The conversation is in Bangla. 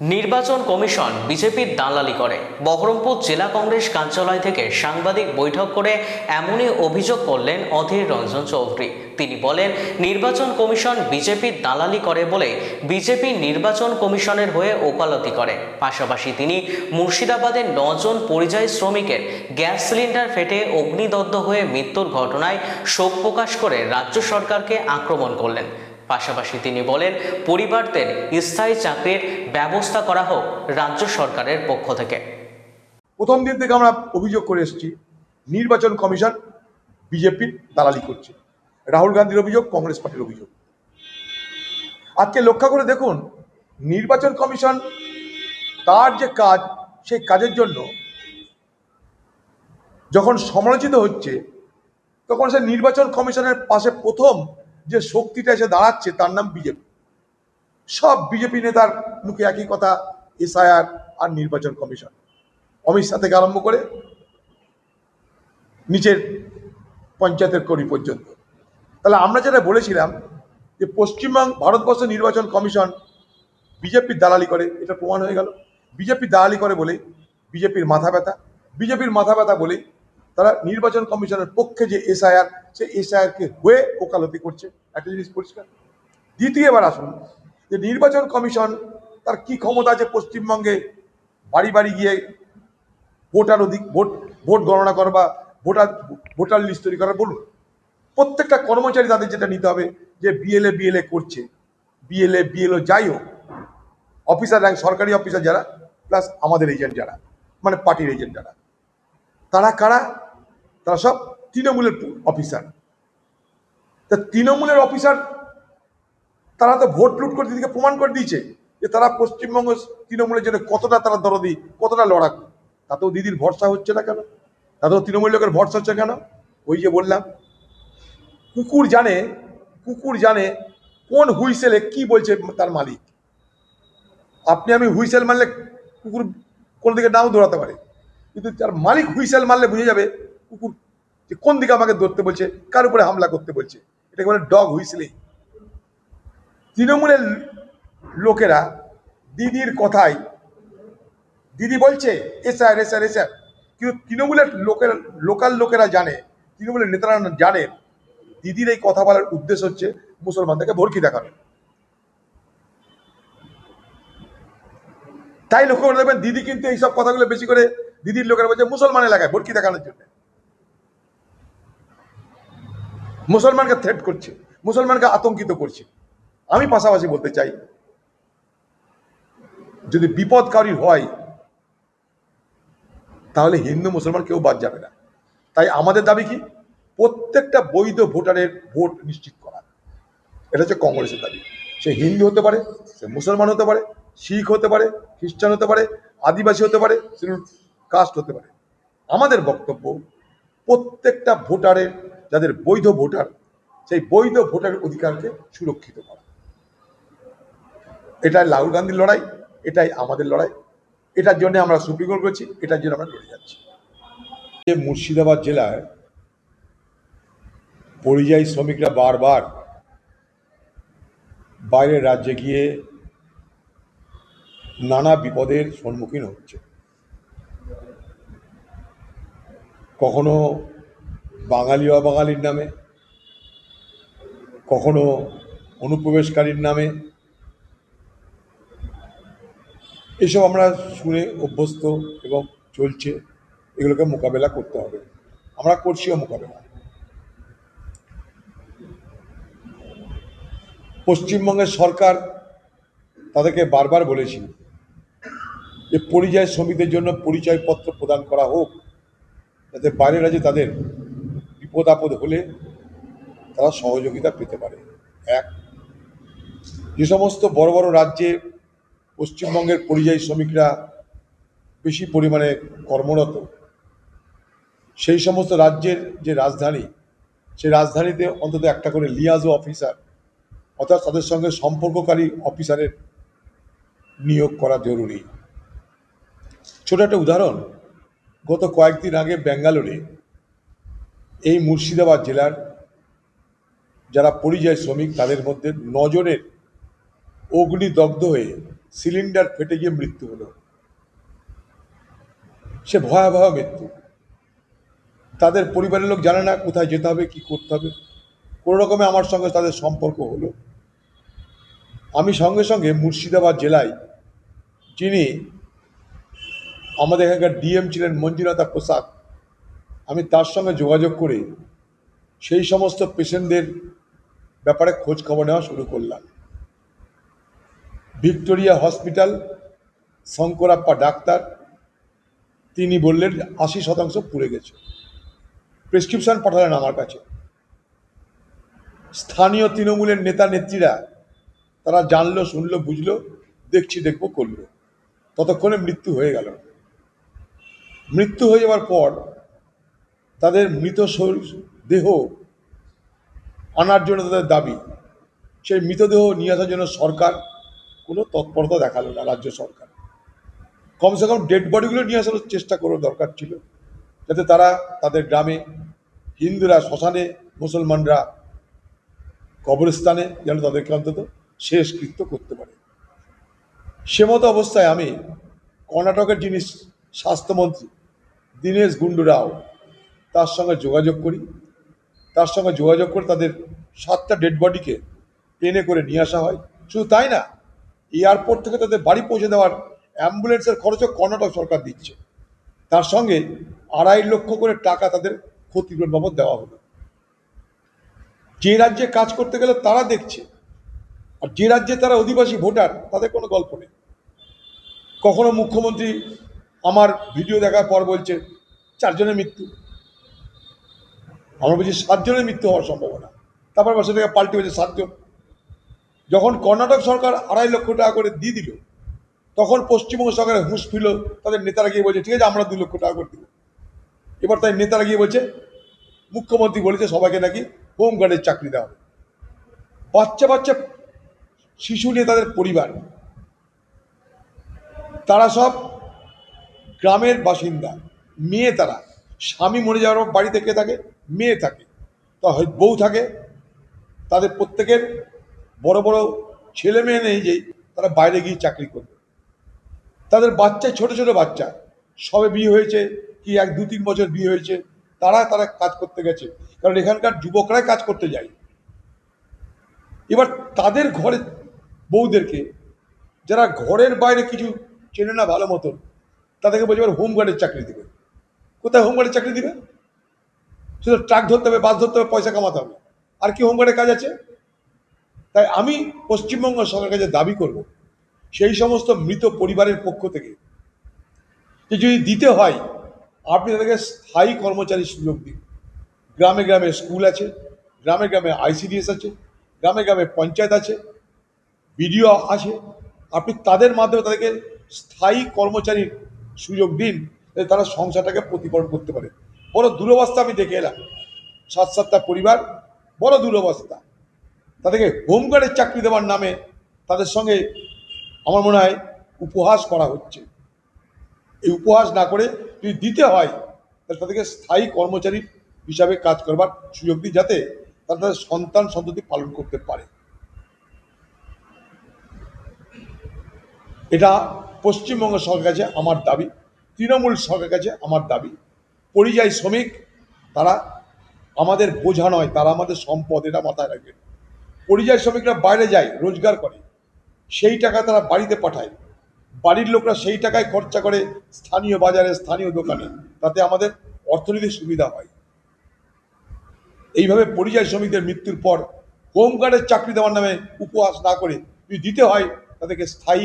নির্বাচন কমিশন বিজেপির দালালি করে। বহরমপুর জেলা কংগ্রেস কার্যালয় থেকে সাংবাদিক বৈঠক করে এমনই অভিযোগ করলেন অধীর রঞ্জন চৌধুরী। তিনি বলেন, নির্বাচন কমিশন বিজেপির দালালি করে বলে বিজেপি নির্বাচন কমিশনের হয়ে ওকালতি করে। পাশাপাশি তিনি মুর্শিদাবাদের নজন পরিযায়ী শ্রমিকের গ্যাস সিলিন্ডার ফেটে অগ্নিদগ্ধ হয়ে মৃত্যুর ঘটনায় শোক প্রকাশ করে রাজ্য সরকারকে আক্রমণ করলেন। পাশাপাশি তিনি বলেন, পরিবারদের স্থায়ী চাকরির ব্যবস্থা করা হোক রাজ্য সরকারের পক্ষ থেকে। প্রথম দিন থেকে আমরা অভিযোগ করে এসেছি, নির্বাচন কমিশন বিজেপির দালালি করছে। রাহুল গান্ধীর অভিযোগ, কংগ্রেস পার্টির অভিযোগ। আজকে লক্ষ্য করে দেখুন, নির্বাচন কমিশন তার যে কাজ, সেই কাজের জন্য যখন সমালোচিত হচ্ছে, তখন সে নির্বাচন কমিশনের পাশে প্রথম যে শক্তিটা এসে দাঁড়াচ্ছে, তার নাম বিজেপি। সব বিজেপি নেতার মুখে একই কথা, এসআইআর আর নির্বাচন কমিশন। অমিত শাহ থেকে আরম্ভ করে নিচের পঞ্চায়েতের কর্মী পর্যন্ত। তাহলে আমরা যেটা বলেছিলাম যে পশ্চিমবঙ্গ ভারতবর্ষ নির্বাচন কমিশন বিজেপির দালালি করে, এটা প্রমাণ হয়ে গেল। বিজেপি দালালি করে বলে বিজেপির মাথা ব্যথা, বিজেপির মাথা ব্যথা বলে তারা নির্বাচন কমিশনের পক্ষে যে এসআইআর, সেই এসআইআরকে হয়ে ওকালতি করছে। একটা জিনিস পরিষ্কার। দ্বিতীয় এবার আসুন, যে নির্বাচন কমিশন তার কি ক্ষমতা আছে পশ্চিমবঙ্গে? বাড়ি বাড়ি গিয়ে ভোটার অধিক, ভোট ভোট গণনা করা বা ভোটার ভোটার লিস্ট তৈরি করা, বলুন। প্রত্যেকটা কর্মচারী তাদের যেটা নিতে হবে, যে বিএলএ বিএলএ করছে। বিএলএ বিএলও যাই হোক, অফিসার র্যাঙ্ক সরকারি অফিসার যারা প্লাস আমাদের এজেন্ট যারা মানে পার্টির এজেন্ট যারা। তারা কারা? তারা সব তৃণমূলের অফিসার। তা তৃণমূলের অফিসার, তারা তো ভোট লুট করে দিদিকে প্রমাণ করে দিয়েছে যে তারা পশ্চিমবঙ্গ তৃণমূলের জন্য কতটা তারা দরদি, কতটা লড়াকু। তাতেও দিদির ভরসা হচ্ছে না কেন? তাতেও তৃণমূল লোকের ভরসা হচ্ছে কেন? ওই যে বললাম, কুকুর জানে কুকুর জানে কোন হুইসেলে কি বলছে তার মালিক। আপনি আমি হুইসেল মারলে কুকুর কোন দিকে নাও দৌড়াতে পারে। কিন্তু তার মালিক হুইসেল মারলে বুঝে যাবে কুকুর যে কোন দিকে আমাকে ধরতে বলছে, কার উপরে হামলা করতে বলছে। এটাকে বলে ডগ হুইসেলিং। তৃণমূলের লোকেরা দিদির কথাই, দিদি বলছে এসআর এসআর এসআর কিন্তু তৃণমূলের লোকের, লোকাল লোকেরা জানে, তৃণমূলের নেতারা জানে, দিদির এই কথা বলার উদ্দেশ্য হচ্ছে মুসলমানদেরকে ভরকি দেখানো। তাই লক্ষ্য করে দেখবেন দিদি কিন্তু এইসব কথাগুলো বেশি করে দিদির লোকেরা বলছে, মুসলমান এলাকায় ভরকি দেখানোর জন্য। মুসলমানকে থ্রেট করছে, মুসলমানকে আতঙ্কিত করছে। আমি পাশাপাশি বলতে চাই, যদি বিপদ কারী হয়, তাহলে হিন্দু মুসলমান কেউ বাদ যাবে না। তাই আমাদের দাবি কি? প্রত্যেকটা বৈধ ভোটারের ভোট নিশ্চিত করা। এটা হচ্ছে কংগ্রেসের দাবি। সে হিন্দু হতে পারে, সে মুসলমান হতে পারে, শিখ হতে পারে, খ্রিস্টান হতে পারে, আদিবাসী হতে পারে কাস্ট হতে পারে। আমাদের বক্তব্য, প্রত্যেকটা ভোটারের, যাদের বৈধ ভোটার, সেই বৈধ ভোটারের অধিকারকে সুরক্ষিত করা। এটাই রাহুল গান্ধীর লড়াই, এটাই আমাদের লড়াই। এটার জন্য আমরা সুপ্রিম কোর্ট করছি, এটার জন্য আমরা লড়ে যাচ্ছি। যে মুর্শিদাবাদ জেলায় পরিযায়ী শ্রমিকরা বারবার বাইরের রাজ্যে গিয়ে নানা বিপদের সম্মুখীন হচ্ছে। কখনো বাঙালি অবাঙালির নামে, কখনো অনুপ্রবেশকারীর নামে। এসব আমরা শুনে অভ্যস্ত এবং চলছে, এগুলোকে মোকাবেলা করতে হবে। আমরা করছিও মোকাবেলা। পশ্চিমবঙ্গের সরকার তাদেরকে বারবার বলেছি যে পরিযায়ী শ্রমিকদের জন্য পরিচয়পত্র প্রদান করা হোক যাতে বাইরের রাজ্যে তাদের বিপদ আপদ হলে তারা সহযোগিতা পেতে পারে। এক, যে সমস্ত বড় বড় রাজ্যে পশ্চিমবঙ্গের পরিযায়ী শ্রমিকরা বেশি পরিমাণে কর্মরত, সেই সমস্ত রাজ্যের যে রাজধানী, সেই রাজধানীতে অন্তত একটা করে লিয়াজো অফিসার, অর্থাৎ তাদের সঙ্গে সম্পর্ককারী অফিসারের নিয়োগ করা জরুরি। ছোট একটা উদাহরণ গত কয়েকদিন আগে ব্যাঙ্গালোরে এই মুর্শিদাবাদ জেলার যারা পরিযায়ী শ্রমিক, তাদের মধ্যে নজনের অগ্নিদগ্ধ হয়ে সিলিন্ডার ফেটে গিয়ে মৃত্যু হলো। সে ভয়াবহ মৃত্যু। তাদের পরিবারের লোক জানে না কোথায় যেতে হবে, কি করতে হবে। কোনো রকমে আমার সঙ্গে তাদের সম্পর্ক হলো। আমি সঙ্গে সঙ্গে মুর্শিদাবাদ জেলায় যিনি আমাদের এখানকার ডিএম ছিলেন মঞ্জুনাথা প্রসাদ। আমি তার সঙ্গে যোগাযোগ করে সেই সমস্ত পেশেন্টদের ব্যাপারে খোঁজ খবর নেওয়া শুরু করলাম। ভিক্টোরিয়া হসপিটাল, শঙ্করাপ্পা ডাক্তার, তিনি বললেন আশি শতাংশ পুড়ে গেছে। প্রেসক্রিপশন পাঠালেন আমার কাছে। স্থানীয় তৃণমূলের নেতা নেত্রীরা, তারা জানলো, শুনলো, বুঝলো, দেখছি, দেখব, করল। ততক্ষণে মৃত্যু হয়ে গেল। মৃত্যু হয়ে যাওয়ার পর তাদের মৃত শরীর, দেহ আনার জন্য তাদের দাবি। সেই মৃতদেহ নিয়ে আসার জন্য সরকার কোনো তৎপরতা দেখাল না, রাজ্য সরকার। কমসে কম ডেড বডিগুলো নিয়ে আসার চেষ্টা করার দরকার ছিল, যাতে তারা তাদের গ্রামে হিন্দুরা, শ্মশানে মুসলমানরা কবরস্থানে যেন তাদেরকে অন্তত শেষকৃত্য করতে পারে। সে মতো অবস্থায় আমি কর্ণাটকের যিনি স্বাস্থ্যমন্ত্রী দীনেশ গুন্ডু রাও তার সঙ্গে যোগাযোগ করি। তার সঙ্গে যোগাযোগ করে তাদের সাতটা ডেড বডিকে ট্রেনে করে নিয়ে আসা হয়। শুধু তাই না এয়ারপোর্ট থেকে তাদের বাড়ি পৌঁছে দেওয়ার অ্যাম্বুলেন্সের খরচও কর্ণাটক সরকার দিচ্ছে। তার সঙ্গে আড়াই লক্ষ করে টাকা তাদের ক্ষতিপূরণ বাবদ দেওয়া হলো। যে রাজ্যে কাজ করতে গেলে তারা দেখছে, আর যে রাজ্যে তারা অধিবাসী ভোটার, তাদের কোনো গল্প নেই। কখনো মুখ্যমন্ত্রী আমার ভিডিও দেখার পর বলছে, চারজনের মৃত্যু। আমরা বলছি, সাতজনের মৃত্যু হওয়ার সম্ভাবনা। তারপর বছর থেকে পাল্টে হয়েছে সাতজন। যখন কর্ণাটক সরকার আড়াই লক্ষ টাকা করে দিয়ে দিল, তখন পশ্চিমবঙ্গ সরকারের হুঁশ ফিল তাদের নেতারা গিয়ে বলছে, ঠিক আছে, আমরা দু লক্ষ টাকা করে দিব। এবার তাই নেতারা গিয়ে বলছে, মুখ্যমন্ত্রী বলেছে সবাইকে নাকি হোম গার্ডের চাকরি দেওয়া হবে। বাচ্চা বাচ্চা শিশু নিয়ে তাদের পরিবার, তারা সব গ্রামের বাসিন্দা, মেয়ে তারা। স্বামী মরে যাওয়ার বাড়িতে কে থাকে? মেয়ে থাকে। তা হয় বউ থাকে। তাদের প্রত্যেকের বড় বড় ছেলে মেয়ে নেই যেই তারা বাইরে গিয়ে চাকরি করবে। তাদের বাচ্চা, ছোট ছোট বাচ্চা। সবে বিয়ে হয়েছে কি এক, দু, তিন বছর বিয়ে হয়েছে। তারা তারা কাজ করতে গেছে। কারণ এখানকার যুবকরাই কাজ করতে যায়। এবার তাদের ঘরে বউদেরকে, যারা ঘরের বাইরে কিছু চেনে না ভালো মতন তাদেরকে বলছে, এবার হোমগার্ডের চাকরি দেবে। কোথায় হোমগার্ডের চাকরি দিবে? শুধু ট্রাক ধরতে হবে বাস ধরতে হবে, পয়সা কামাতে হবে। আর কি হোমগার্ডের কাজ আছে? তাই আমি পশ্চিমবঙ্গ সরকারের কাছে দাবি করব, সেই সমস্ত মৃত পরিবারের পক্ষ থেকে, যে যদি দিতে হয়, আপনি তাদেরকে স্থায়ী কর্মচারীর সুযোগ দিন। গ্রামে গ্রামে স্কুল আছে, গ্রামে গ্রামে আইসিডিএস আছে, গ্রামে গ্রামে পঞ্চায়েত আছে বিডিও আছে, আপনি তাদের মাধ্যমে তাদেরকে স্থায়ী কর্মচারীর সুযোগ দিন তারা সংসারটাকে প্রতিপালন করতে পারে। বড় দুরবস্থা আমি দেখে এলাম। সাত সাতটা পরিবার, বড় দুরবস্থা। তাদেরকে হোমগার্ডের চাকরি দেওয়ার নামে তাদের সঙ্গে আমার মনে হয় উপহাস করা হচ্ছে। এই উপহাস না করে যদি দিতে হয়, তাহলে তাদেরকে স্থায়ী কর্মচারী হিসাবে কাজ করবার সুযোগ দিই যাতে তারা তাদের সন্তান সন্ততি পালন করতে পারে। এটা পশ্চিমবঙ্গ সরকারের কাছে আমার দাবি, তৃণমূল সরকারের কাছে আমার দাবি, পরিযায়ী শ্রমিক, তারা আমাদের বোঝা নয়, তারা আমাদের সম্পদ, এটা মাথায় রাখবেন পরিযায়ী শ্রমিকরা বাইরে যায়, রোজগার করে, সেই টাকা তারা বাড়িতে পাঠায়। বাড়ির লোকরা সেই টাকায় খরচা করে স্থানীয় বাজারে, স্থানীয় দোকানে, তাতে আমাদের অর্থনৈতিক সুবিধা হয়। এইভাবে পরিযায়ী শ্রমিকদের মৃত্যুর পর হোমগার্ডের চাকরি দেওয়ার নামে উপহাস না করে যদি দিতে হয়, তাদেরকে স্থায়ী